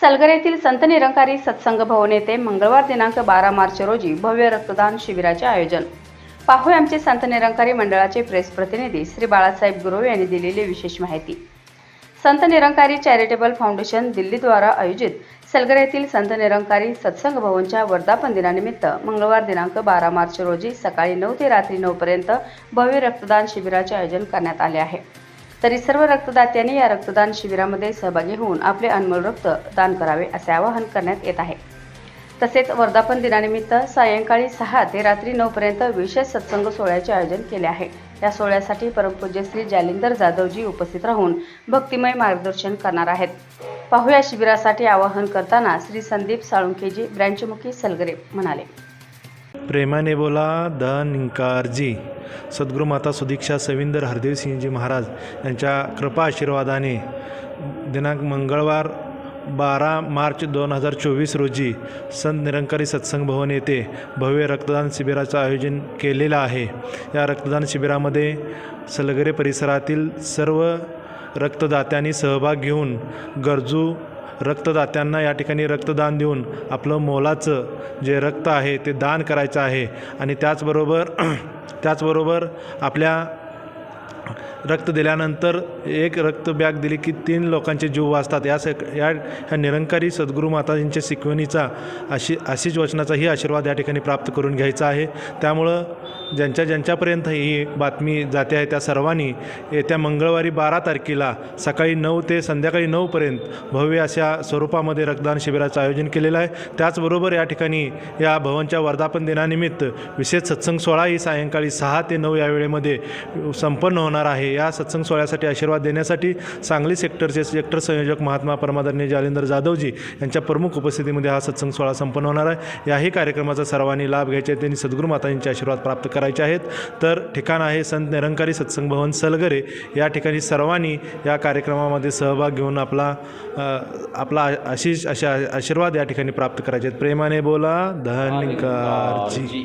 सलगर येथील संत निरंकारी सत्संग भवन येथे मंगळवार दिनांक बारा मार्च रोजी भव्य रक्तदान शिबिराचे आयोजन. पाहू आमचे संत निरंकारी मंडळाचे प्रेस प्रतिनिधी श्री बाळासाहेब गुरव यांनी दिलेली विशेष माहिती. संत निरंकारी चॅरिटेबल फाउंडेशन दिल्लीद्वारा आयोजित सलगर येथील संत निरंकारी सत्संग भवनच्या वर्धापन दिनानिमित्त मंगळवार दिनांक बारा मार्च रोजी सकाळी नऊ ते रात्री नऊपर्यंत भव्य रक्तदान शिबिराचे आयोजन करण्यात आले आहे. तरी सर्व रक्तदात्यांनी या रक्तदान शिबिरामध्ये सहभागी होऊन आपले अनमोल रक्त दान करावे असे आवाहन करण्यात येत आहे. तसेच वर्धापन दिनानिमित्त सायंकाळी सहा ते रात्री नऊपर्यंत विशेष सत्संग सोहळ्याचे आयोजन केले आहे. या सोहळ्यासाठी परमपूज्य श्री जालिंदर जाधवजी उपस्थित राहून भक्तिमय मार्गदर्शन करणार आहेत. पाहूया शिबिरासाठी आवाहन करताना श्री संदीप साळुंकेजी ब्रँचमुखी सलगरे म्हणाले. प्रेमाने बोला द निंकारजी सद्गुरू माता सुदीक्षा सविंदर हरदेवसिंहजी महाराज यांच्या कृपा आशीर्वादाने दिनांक मंगळवार बारा मार्च दोन हजार चोवीस रोजी संत निरंकारी सत्संग भवन येथे भव्य रक्तदान शिबिराचं आयोजन केलेलं आहे. या रक्तदान शिबिरामध्ये सलगरे परिसरातील सर्व रक्तदात्यांनी सहभाग घेऊन गरजू रक्तदात्यांना या ठिकाणी रक्तदान देऊन आपलं मोलाचं जे रक्त आहे ते दान करायचं आहे. आणि त्याचबरोबर त्याचबरोबर आपल्या रक्त दिल्यानंतर एक रक्त बॅग दिली की तीन लोकांचे जीव वाचतात. या सग या ह्या निरंकारी सद्गुरू माताजींच्या शिकवणीचा अशी अशीच वचनाचाही आशीर्वाद या ठिकाणी प्राप्त करून घ्यायचा आहे. त्यामुळं ज्यांच्या ज्यांच्यापर्यंत ही बातमी जाते आहे त्या सर्वांनी येत्या मंगळवारी बारा तारखेला सकाळी नऊ ते संध्याकाळी नऊपर्यंत भव्य अशा स्वरूपामध्ये रक्तदान शिबिराचं आयोजन केलेलं आहे. त्याचबरोबर या ठिकाणी या भवनच्या वर्धापन दिनानिमित्त विशेष सत्संग सोहळाही सायंकाळी सहा ते नऊ या वेळेमध्ये संपन्न होणार आहे. या सत्संग सोहळ्यासाठी आशीर्वाद देण्यासाठी सांगली सेक्टरचे सेक्टर संयोजक महात्मा परमादरणी जालिंदर जाधवजी यांच्या प्रमुख उपस्थितीमध्ये हा सत्संग सोहळा संपन्न होणार आहे. याही कार्यक्रमाचा सर्वांनी लाभ घ्यायचे आहे त्यांनी सद्गुरू मातांचे आशीर्वाद प्राप्त करायचे आहेत. तर ठिकाण आहे संत निरंकारी सत्संग भवन सलगरे. या ठिकाणी सर्वांनी या कार्यक्रमामध्ये सहभाग घेऊन आपला आपला आशिष अशा आशीर्वाद या ठिकाणी प्राप्त करायचे आहेत. प्रेमाने बोला धन्यकारजी